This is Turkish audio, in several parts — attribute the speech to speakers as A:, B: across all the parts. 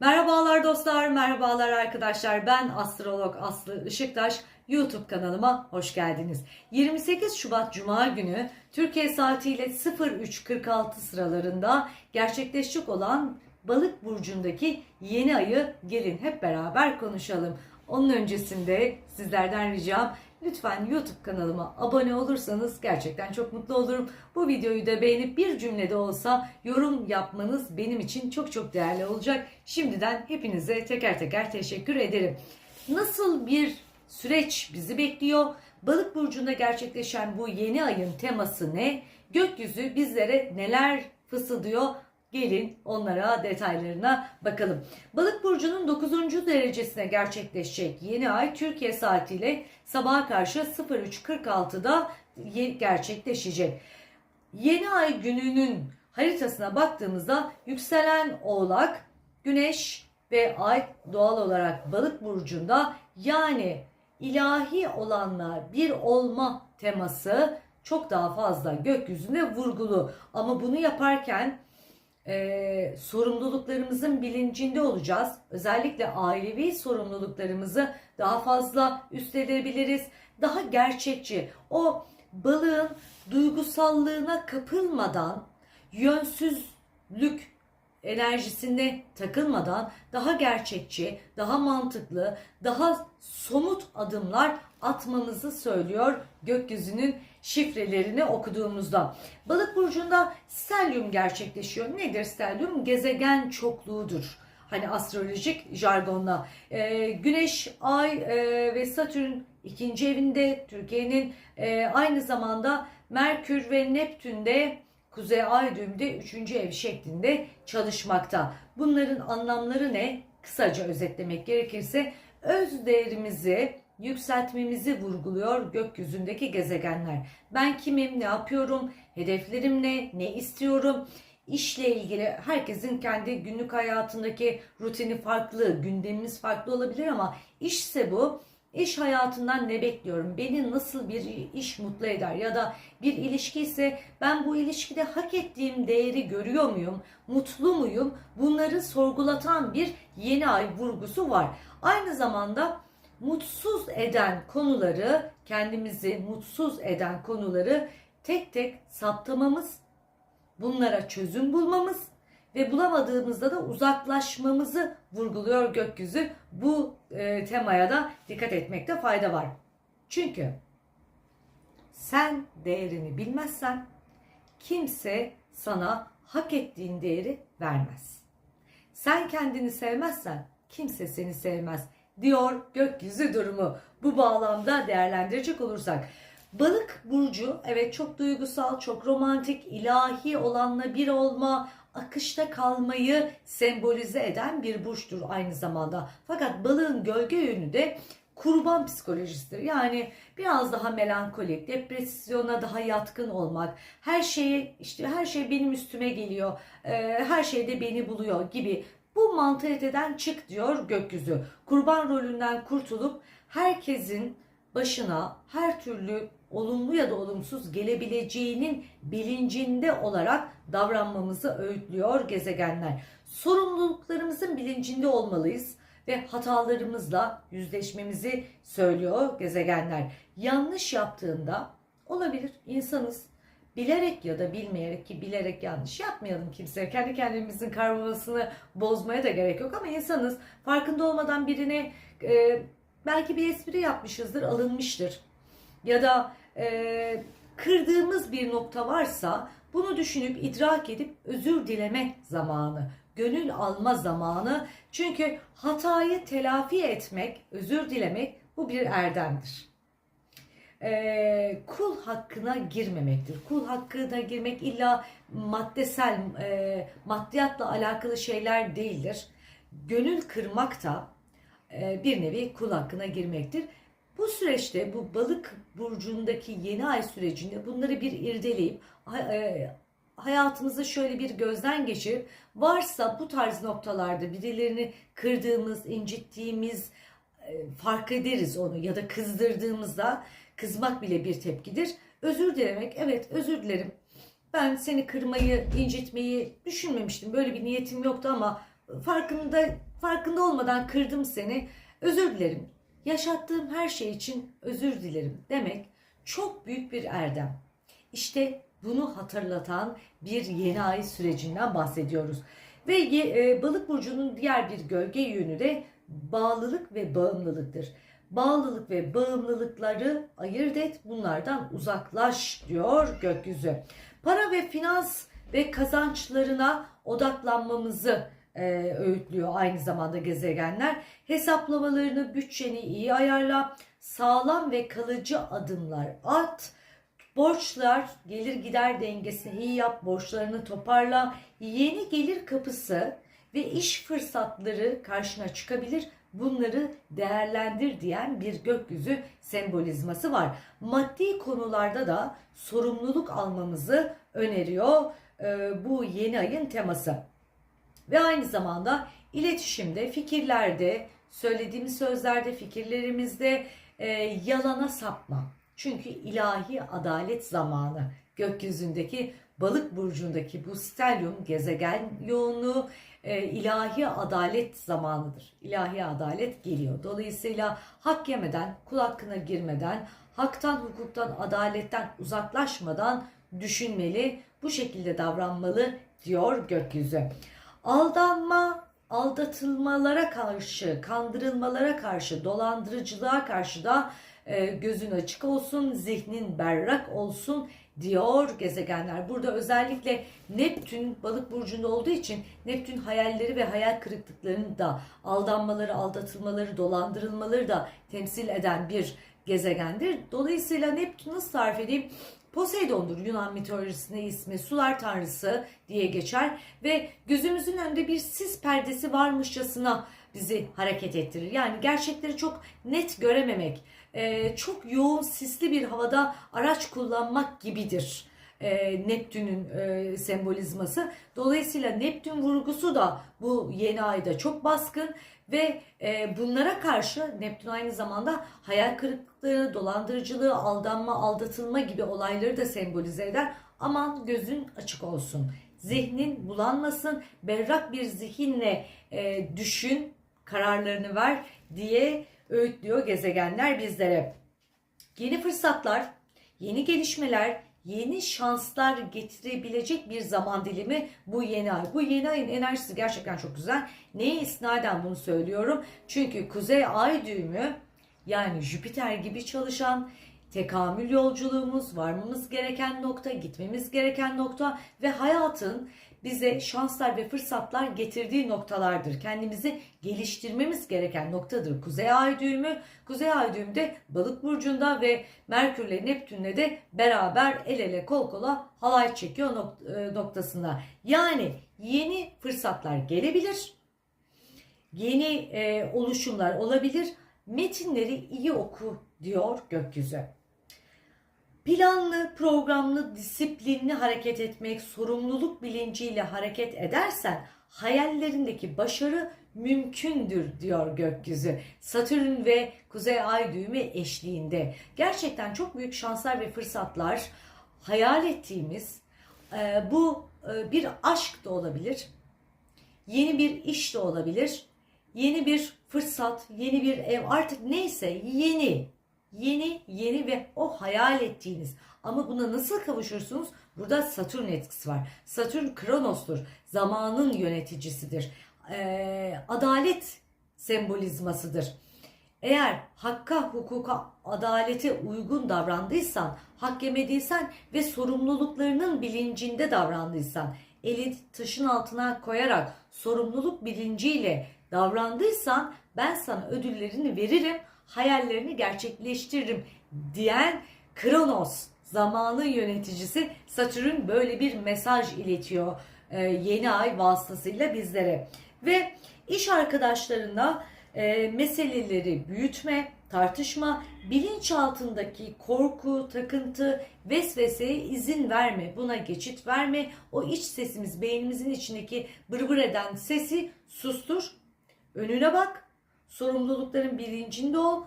A: Merhabalar dostlar, merhabalar arkadaşlar. Ben astrolog Aslı Işıktaş. YouTube kanalıma hoş geldiniz. 28 Şubat Cuma günü Türkiye saatiyle 03.46 sıralarında gerçekleşecek olan Balık burcundaki yeni ayı gelin hep beraber konuşalım. Onun öncesinde sizlerden ricam lütfen YouTube kanalıma abone olursanız gerçekten çok mutlu olurum. Bu videoyu da beğenip bir cümlede olsa yorum yapmanız benim için çok çok değerli olacak. Şimdiden hepinize teker teker teşekkür ederim. Nasıl bir süreç bizi bekliyor? Balık burcunda gerçekleşen bu yeni ayın teması ne? Gökyüzü bizlere neler fısıldıyor? Gelin onlara detaylarına bakalım. Balık burcunun 9. derecesine gerçekleşecek yeni ay Türkiye saatiyle sabaha karşı 03.46'da ye- gerçekleşecek. Yeni ay gününün haritasına baktığımızda yükselen oğlak, güneş ve ay doğal olarak balık burcunda yani ilahi olanla bir olma teması çok daha fazla gökyüzünde vurgulu. Ama bunu yaparken e, sorumluluklarımızın bilincinde olacağız. Özellikle ailevi sorumluluklarımızı daha fazla üstlenebiliriz. Daha gerçekçi. O balığın duygusallığına kapılmadan, yönsüzlük enerjisine takılmadan daha gerçekçi, daha mantıklı, daha somut adımlar atmamızı söylüyor gökyüzünün şifrelerini okuduğumuzda. Balık burcunda stelyum gerçekleşiyor. Nedir stelyum? Gezegen çokluğudur. Hani astrolojik jargonla. Ee, Güneş, Ay e, ve Satürn ikinci evinde Türkiye'nin e, aynı zamanda Merkür ve Neptün'de Kuzey Ay düğümde 3. ev şeklinde çalışmakta. Bunların anlamları ne? Kısaca özetlemek gerekirse öz değerimizi yükseltmemizi vurguluyor gökyüzündeki gezegenler. Ben kimim, ne yapıyorum, hedeflerim ne, ne istiyorum? İşle ilgili herkesin kendi günlük hayatındaki rutini farklı, gündemimiz farklı olabilir ama işse bu İş hayatından ne bekliyorum? Beni nasıl bir iş mutlu eder? Ya da bir ilişki ise ben bu ilişkide hak ettiğim değeri görüyor muyum? Mutlu muyum? Bunları sorgulatan bir yeni ay vurgusu var. Aynı zamanda mutsuz eden konuları, kendimizi mutsuz eden konuları tek tek saptamamız, bunlara çözüm bulmamız ve bulamadığımızda da uzaklaşmamızı vurguluyor gökyüzü. Bu e, temaya da dikkat etmekte fayda var. Çünkü sen değerini bilmezsen kimse sana hak ettiğin değeri vermez. Sen kendini sevmezsen kimse seni sevmez diyor gökyüzü durumu. Bu bağlamda değerlendirecek olursak Balık burcu evet çok duygusal, çok romantik, ilahi olanla bir olma, akışta kalmayı sembolize eden bir burçtur aynı zamanda. Fakat balığın gölge yönü de kurban psikolojisidir. Yani biraz daha melankolik, depresyona daha yatkın olmak, her şeyi işte her şey benim üstüme geliyor, e, her şeyde beni buluyor gibi bu mantaliteden çık diyor gökyüzü. Kurban rolünden kurtulup herkesin başına her türlü olumlu ya da olumsuz gelebileceğinin bilincinde olarak davranmamızı öğütlüyor gezegenler. Sorumluluklarımızın bilincinde olmalıyız ve hatalarımızla yüzleşmemizi söylüyor gezegenler. Yanlış yaptığında olabilir insanız. Bilerek ya da bilmeyerek ki bilerek yanlış yapmayalım kimseye. Kendi kendimizin karmamasını bozmaya da gerek yok ama insanız. Farkında olmadan birine e, belki bir espri yapmışızdır, alınmıştır. Ya da e, kırdığımız bir nokta varsa bunu düşünüp idrak edip özür dileme zamanı, gönül alma zamanı. Çünkü hatayı telafi etmek, özür dilemek bu bir erdemdir. E, kul hakkına girmemektir. Kul hakkına girmek illa maddesel, e, maddiyatla alakalı şeyler değildir. Gönül kırmak da bir nevi kul hakkına girmektir. Bu süreçte bu balık burcundaki yeni ay sürecinde bunları bir irdeleyip e, hayatımızı şöyle bir gözden geçirip varsa bu tarz noktalarda birilerini kırdığımız, incittiğimiz e, fark ederiz onu ya da kızdırdığımızda kızmak bile bir tepkidir. Özür dilemek evet özür dilerim. Ben seni kırmayı, incitmeyi düşünmemiştim. Böyle bir niyetim yoktu ama farkında farkında olmadan kırdım seni. Özür dilerim. Yaşattığım her şey için özür dilerim demek çok büyük bir erdem. İşte bunu hatırlatan bir yeni ay sürecinden bahsediyoruz. Ve e, balık burcunun diğer bir gölge yönü de bağlılık ve bağımlılıktır. Bağlılık ve bağımlılıkları ayırt et, bunlardan uzaklaş diyor gökyüzü. Para ve finans ve kazançlarına odaklanmamızı e, öğütlüyor aynı zamanda gezegenler. Hesaplamalarını, bütçeni iyi ayarla, sağlam ve kalıcı adımlar at. Borçlar, gelir gider dengesini iyi yap, borçlarını toparla. Yeni gelir kapısı ve iş fırsatları karşına çıkabilir. Bunları değerlendir diyen bir gökyüzü sembolizması var. Maddi konularda da sorumluluk almamızı öneriyor e, bu yeni ayın teması. Ve aynı zamanda iletişimde, fikirlerde, söylediğimiz sözlerde, fikirlerimizde e, yalana sapma. Çünkü ilahi adalet zamanı gökyüzündeki balık burcundaki bu stelyum gezegen yoğunluğu e, ilahi adalet zamanıdır. İlahi adalet geliyor. Dolayısıyla hak yemeden, kul hakkına girmeden, haktan, hukuktan, adaletten uzaklaşmadan düşünmeli, bu şekilde davranmalı diyor gökyüzü. Aldanma, aldatılmalara karşı, kandırılmalara karşı, dolandırıcılığa karşı da e, gözün açık olsun, zihnin berrak olsun diyor gezegenler. Burada özellikle Neptün balık burcunda olduğu için Neptün hayalleri ve hayal kırıklıklarını da aldanmaları, aldatılmaları, dolandırılmaları da temsil eden bir gezegendir. Dolayısıyla Neptün nasıl tarif edeyim? Poseidon'dur Yunan mitolojisinde ismi sular tanrısı diye geçer ve gözümüzün önünde bir sis perdesi varmışçasına bizi hareket ettirir. Yani gerçekleri çok net görememek, e, çok yoğun sisli bir havada araç kullanmak gibidir. E, Neptün'ün e, sembolizması. Dolayısıyla Neptün vurgusu da bu yeni ayda çok baskın ve e, bunlara karşı Neptün aynı zamanda hayal kırıklığı, dolandırıcılığı, aldanma, aldatılma gibi olayları da sembolize eder. Aman gözün açık olsun. Zihnin bulanmasın. Berrak bir zihinle e, düşün, kararlarını ver diye öğütlüyor gezegenler bizlere. Yeni fırsatlar, yeni gelişmeler, yeni şanslar getirebilecek bir zaman dilimi bu yeni ay. Bu yeni ayın enerjisi gerçekten çok güzel. Neye isnaden bunu söylüyorum? Çünkü kuzey ay düğümü yani Jüpiter gibi çalışan tekamül yolculuğumuz, varmamız gereken nokta, gitmemiz gereken nokta ve hayatın bize şanslar ve fırsatlar getirdiği noktalardır. Kendimizi geliştirmemiz gereken noktadır. Kuzey ay düğümü, Kuzey ay düğümü de balık burcunda ve Merkürle Neptünle de beraber el ele kol kola halay çekiyor e, noktasında. Yani yeni fırsatlar gelebilir. Yeni e, oluşumlar olabilir. Metinleri iyi oku diyor gökyüzü. Planlı, programlı, disiplinli hareket etmek, sorumluluk bilinciyle hareket edersen hayallerindeki başarı mümkündür diyor gökyüzü. Satürn ve Kuzey Ay düğümü eşliğinde. Gerçekten çok büyük şanslar ve fırsatlar hayal ettiğimiz e, bu e, bir aşk da olabilir. Yeni bir iş de olabilir. Yeni bir fırsat, yeni bir ev artık neyse yeni Yeni, yeni ve o hayal ettiğiniz. Ama buna nasıl kavuşursunuz? Burada Satürn etkisi var. Satürn Kronos'tur. Zamanın yöneticisidir. Ee, adalet sembolizmasıdır. Eğer hakka, hukuka, adalete uygun davrandıysan, hak yemediysen ve sorumluluklarının bilincinde davrandıysan, eli taşın altına koyarak sorumluluk bilinciyle davrandıysan ben sana ödüllerini veririm, hayallerini gerçekleştiririm diyen Kronos zamanın yöneticisi Satürn böyle bir mesaj iletiyor e, yeni ay vasıtasıyla bizlere. Ve iş arkadaşlarına e, meseleleri büyütme, tartışma, bilinçaltındaki korku, takıntı, vesveseye izin verme, buna geçit verme. O iç sesimiz, beynimizin içindeki bırbır eden sesi sustur. Önüne bak, sorumlulukların bilincinde ol,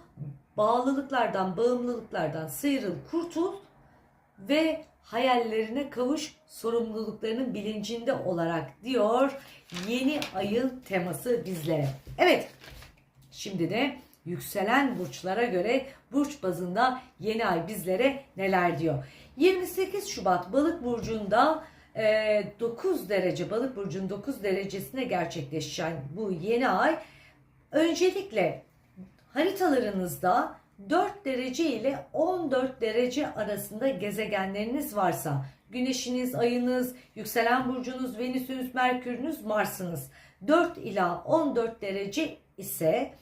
A: bağlılıklardan, bağımlılıklardan sıyrıl, kurtul ve hayallerine kavuş sorumluluklarının bilincinde olarak diyor yeni ayın teması bizlere. Evet şimdi de yükselen burçlara göre burç bazında yeni ay bizlere neler diyor. 28 Şubat balık burcunda e, 9 derece balık burcunun 9 derecesine gerçekleşen bu yeni ay öncelikle haritalarınızda 4 derece ile 14 derece arasında gezegenleriniz varsa güneşiniz, ayınız, yükselen burcunuz, venüsünüz, merkürünüz, marsınız 4 ila 14 derece ise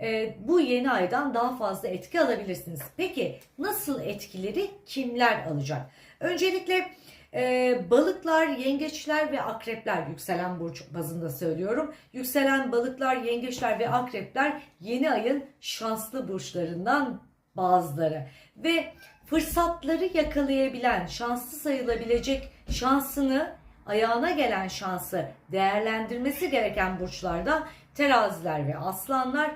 A: e, bu yeni aydan daha fazla etki alabilirsiniz. Peki nasıl etkileri kimler alacak? Öncelikle e, balıklar, yengeçler ve akrepler yükselen burç bazında söylüyorum. Yükselen balıklar, yengeçler ve akrepler yeni ayın şanslı burçlarından bazıları. Ve fırsatları yakalayabilen, şanslı sayılabilecek şansını, ayağına gelen şansı değerlendirmesi gereken burçlarda teraziler ve aslanlar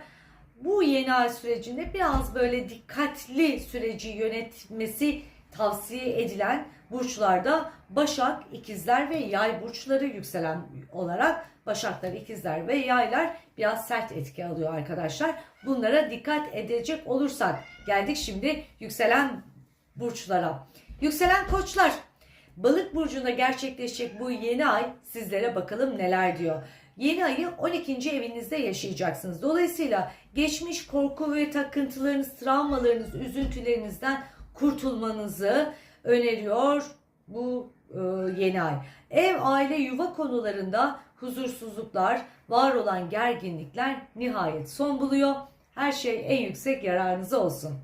A: bu yeni ay sürecinde biraz böyle dikkatli süreci yönetmesi tavsiye edilen burçlarda Başak, İkizler ve Yay burçları yükselen olarak Başaklar, İkizler ve Yaylar biraz sert etki alıyor arkadaşlar. Bunlara dikkat edecek olursak geldik şimdi yükselen burçlara. Yükselen koçlar Balık burcunda gerçekleşecek bu yeni ay sizlere bakalım neler diyor. Yeni ayı 12. evinizde yaşayacaksınız. Dolayısıyla geçmiş korku ve takıntılarınız, travmalarınız, üzüntülerinizden kurtulmanızı öneriyor bu e, yeni ay. Ev, aile, yuva konularında huzursuzluklar, var olan gerginlikler nihayet son buluyor. Her şey en yüksek yararınıza olsun.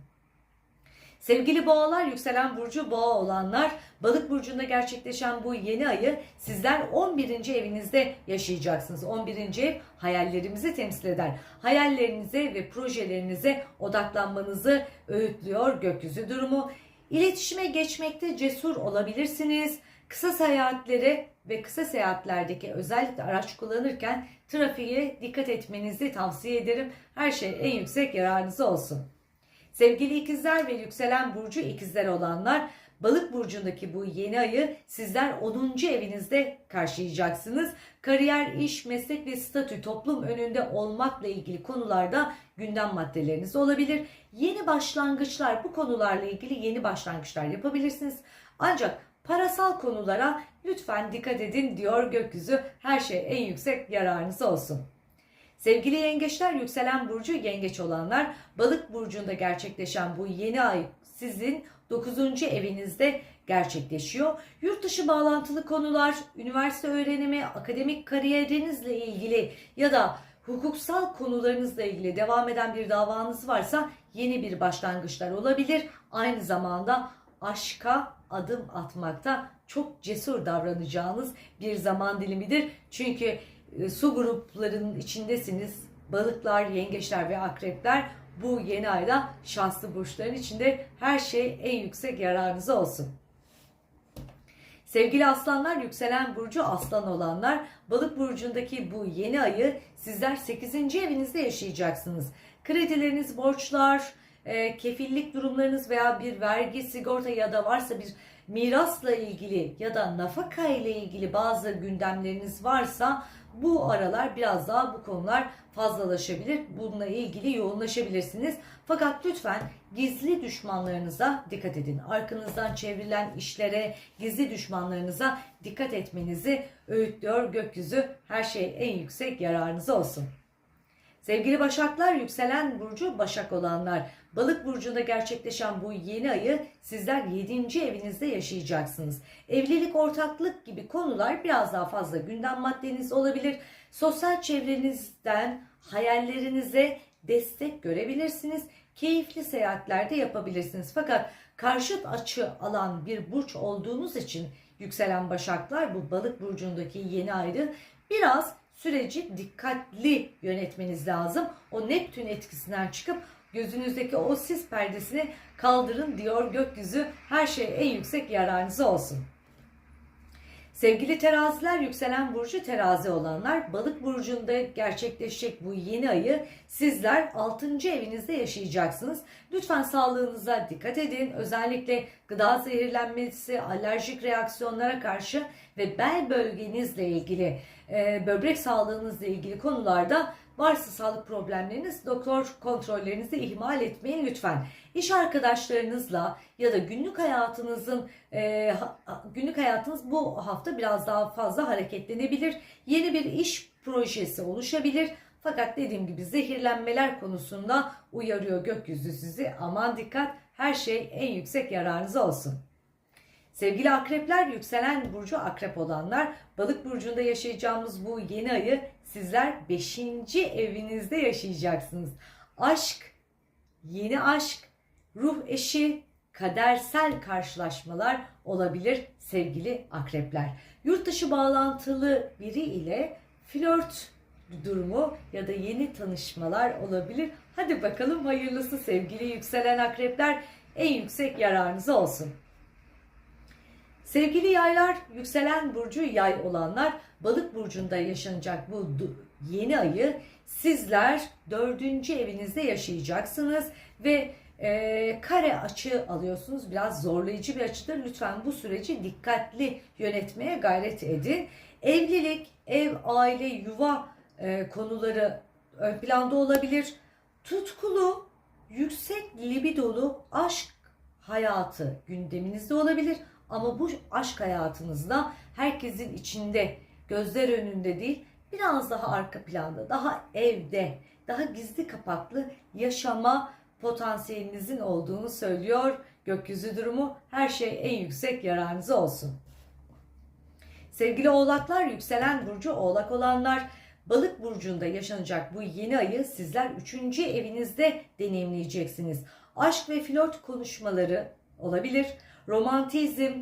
A: Sevgili boğalar, yükselen burcu boğa olanlar, balık burcunda gerçekleşen bu yeni ayı sizler 11. evinizde yaşayacaksınız. 11. ev hayallerimizi temsil eder. Hayallerinize ve projelerinize odaklanmanızı öğütlüyor gökyüzü durumu. İletişime geçmekte cesur olabilirsiniz. Kısa seyahatlere ve kısa seyahatlerdeki özellikle araç kullanırken trafiğe dikkat etmenizi tavsiye ederim. Her şey en yüksek yararınıza olsun. Sevgili ikizler ve yükselen burcu ikizler olanlar Balık burcundaki bu yeni ayı sizler 10. evinizde karşılayacaksınız. Kariyer, iş, meslek ve statü toplum önünde olmakla ilgili konularda gündem maddeleriniz olabilir. Yeni başlangıçlar bu konularla ilgili yeni başlangıçlar yapabilirsiniz. Ancak parasal konulara lütfen dikkat edin diyor gökyüzü. Her şey en yüksek yararınız olsun. Sevgili yengeçler, yükselen burcu yengeç olanlar, balık burcunda gerçekleşen bu yeni ay sizin 9. evinizde gerçekleşiyor. Yurt dışı bağlantılı konular, üniversite öğrenimi, akademik kariyerinizle ilgili ya da hukuksal konularınızla ilgili devam eden bir davanız varsa yeni bir başlangıçlar olabilir. Aynı zamanda aşka adım atmakta çok cesur davranacağınız bir zaman dilimidir. Çünkü su gruplarının içindesiniz. Balıklar, yengeçler ve akrepler bu yeni ayda şanslı burçların içinde her şey en yüksek yararınıza olsun. Sevgili aslanlar, yükselen burcu aslan olanlar, balık burcundaki bu yeni ayı sizler 8. evinizde yaşayacaksınız. Kredileriniz, borçlar, e, kefillik durumlarınız veya bir vergi, sigorta ya da varsa bir mirasla ilgili ya da nafaka ile ilgili bazı gündemleriniz varsa bu aralar biraz daha bu konular fazlalaşabilir. Bununla ilgili yoğunlaşabilirsiniz. Fakat lütfen gizli düşmanlarınıza dikkat edin. Arkanızdan çevrilen işlere, gizli düşmanlarınıza dikkat etmenizi öğütlüyor gökyüzü. Her şey en yüksek yararınıza olsun. Sevgili Başaklar, yükselen burcu Başak olanlar, Balık burcunda gerçekleşen bu yeni ayı sizler 7. evinizde yaşayacaksınız. Evlilik, ortaklık gibi konular biraz daha fazla gündem maddeniz olabilir. Sosyal çevrenizden hayallerinize destek görebilirsiniz. Keyifli seyahatler de yapabilirsiniz. Fakat karşıt açı alan bir burç olduğunuz için yükselen başaklar bu balık burcundaki yeni ayrı biraz süreci dikkatli yönetmeniz lazım. O Neptün etkisinden çıkıp gözünüzdeki o sis perdesini kaldırın diyor gökyüzü. Her şey en yüksek yararınıza olsun. Sevgili teraziler, yükselen burcu terazi olanlar, balık burcunda gerçekleşecek bu yeni ayı sizler 6. evinizde yaşayacaksınız. Lütfen sağlığınıza dikkat edin. Özellikle gıda zehirlenmesi, alerjik reaksiyonlara karşı ve bel bölgenizle ilgili, e, böbrek sağlığınızla ilgili konularda varsa sağlık problemleriniz doktor kontrollerinizi ihmal etmeyin lütfen. İş arkadaşlarınızla ya da günlük hayatınızın e, günlük hayatınız bu hafta biraz daha fazla hareketlenebilir. Yeni bir iş projesi oluşabilir. Fakat dediğim gibi zehirlenmeler konusunda uyarıyor gökyüzü sizi. Aman dikkat her şey en yüksek yararınıza olsun. Sevgili akrepler, yükselen burcu akrep olanlar, balık burcunda yaşayacağımız bu yeni ayı sizler 5. evinizde yaşayacaksınız. Aşk, yeni aşk, ruh eşi, kadersel karşılaşmalar olabilir sevgili akrepler. Yurt dışı bağlantılı biri ile flört durumu ya da yeni tanışmalar olabilir. Hadi bakalım hayırlısı sevgili yükselen akrepler en yüksek yararınıza olsun. Sevgili yaylar, yükselen burcu yay olanlar, balık burcunda yaşanacak bu yeni ayı sizler dördüncü evinizde yaşayacaksınız ve e, kare açı alıyorsunuz. Biraz zorlayıcı bir açıdır. Lütfen bu süreci dikkatli yönetmeye gayret edin. Evlilik, ev, aile, yuva e, konuları ön planda olabilir. Tutkulu, yüksek libidolu aşk hayatı gündeminizde olabilir. Ama bu aşk hayatınızda herkesin içinde, gözler önünde değil, biraz daha arka planda, daha evde, daha gizli kapaklı yaşama potansiyelinizin olduğunu söylüyor. Gökyüzü durumu her şey en yüksek yararınıza olsun. Sevgili oğlaklar, yükselen burcu oğlak olanlar, balık burcunda yaşanacak bu yeni ayı sizler 3. evinizde deneyimleyeceksiniz. Aşk ve flört konuşmaları olabilir. Romantizm,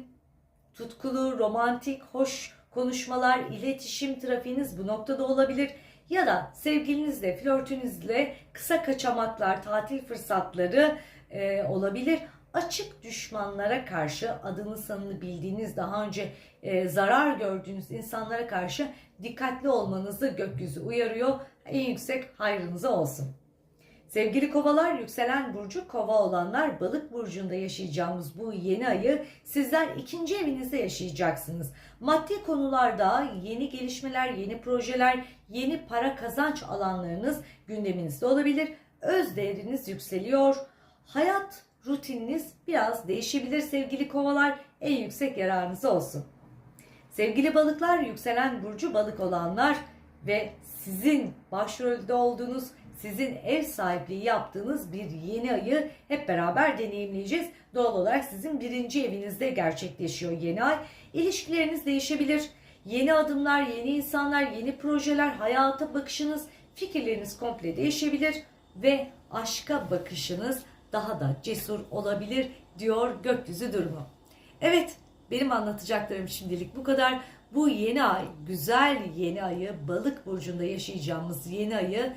A: tutkulu, romantik, hoş konuşmalar, iletişim trafiğiniz bu noktada olabilir. Ya da sevgilinizle, flörtünüzle kısa kaçamaklar, tatil fırsatları e, olabilir. Açık düşmanlara karşı adını sanını bildiğiniz, daha önce e, zarar gördüğünüz insanlara karşı dikkatli olmanızı gökyüzü uyarıyor. En yüksek hayrınıza olsun. Sevgili kovalar, yükselen burcu kova olanlar balık burcunda yaşayacağımız bu yeni ayı sizler ikinci evinizde yaşayacaksınız. Maddi konularda yeni gelişmeler, yeni projeler, yeni para kazanç alanlarınız gündeminizde olabilir. Öz değeriniz yükseliyor. Hayat rutininiz biraz değişebilir sevgili kovalar. En yüksek yararınız olsun. Sevgili balıklar, yükselen burcu balık olanlar ve sizin başrolde olduğunuz, sizin ev sahipliği yaptığınız bir yeni ayı hep beraber deneyimleyeceğiz. Doğal olarak sizin birinci evinizde gerçekleşiyor yeni ay. İlişkileriniz değişebilir. Yeni adımlar, yeni insanlar, yeni projeler, hayata bakışınız, fikirleriniz komple değişebilir ve aşka bakışınız daha da cesur olabilir diyor gökyüzü durumu. Evet, benim anlatacaklarım şimdilik bu kadar. Bu yeni ay, güzel yeni ayı, balık burcunda yaşayacağımız yeni ayı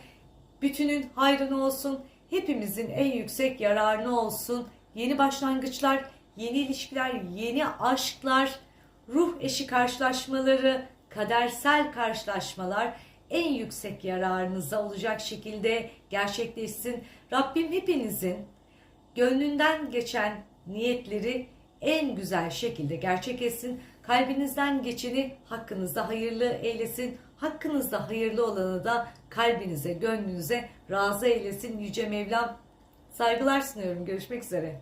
A: bütünün hayrına olsun. Hepimizin en yüksek yararına olsun. Yeni başlangıçlar, yeni ilişkiler, yeni aşklar, ruh eşi karşılaşmaları, kadersel karşılaşmalar en yüksek yararınıza olacak şekilde gerçekleşsin. Rabbim hepinizin gönlünden geçen niyetleri en güzel şekilde gerçek etsin. Kalbinizden geçeni hakkınızda hayırlı eylesin. Hakkınızda hayırlı olanı da kalbinize, gönlünüze razı eylesin Yüce Mevlam. Saygılar sunuyorum. Görüşmek üzere.